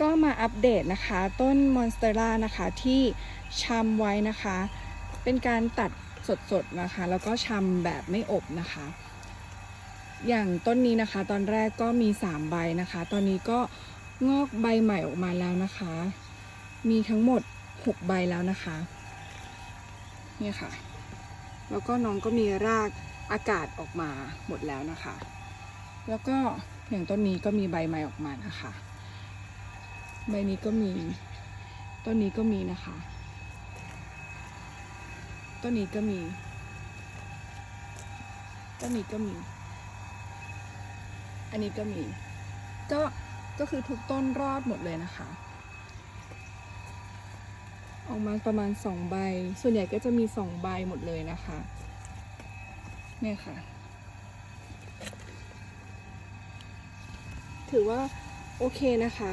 ก็มาอัปเดตนะคะ ต้นมอนสเตอร่านะคะที่ชำไว้นะคะ เป็นการตัดสดๆนะคะ แล้วก็ชำแบบไม่อบนะคะ อย่างต้นนี้นะคะ ตอนแรกก็มี 3 ใบนะคะ ตอนนี้ก็งอกใบใหม่ออกมาแล้วนะคะ มีทั้งหมด 6 ใบแล้วนะคะเนี่ยค่ะ แล้วก็น้องก็มีรากอากาศออกมาหมดแล้วนะคะ แล้วก็อย่างต้นนี้ก็มีใบใหม่ออกมานะคะ ใบนี้ก็มี ต้นนี้ก็มีนะคะ ต้นนี้ก็มี ต้นนี้ก็มี อันนี้ก็มี ก็ ก็คือทุกต้นรอดหมดเลยนะคะ ออกมาประมาณสองใบ ส่วนใหญ่ก็จะมีสองใบหมดเลยนะคะ เนี่ยค่ะ ถือว่าโอเคนะคะ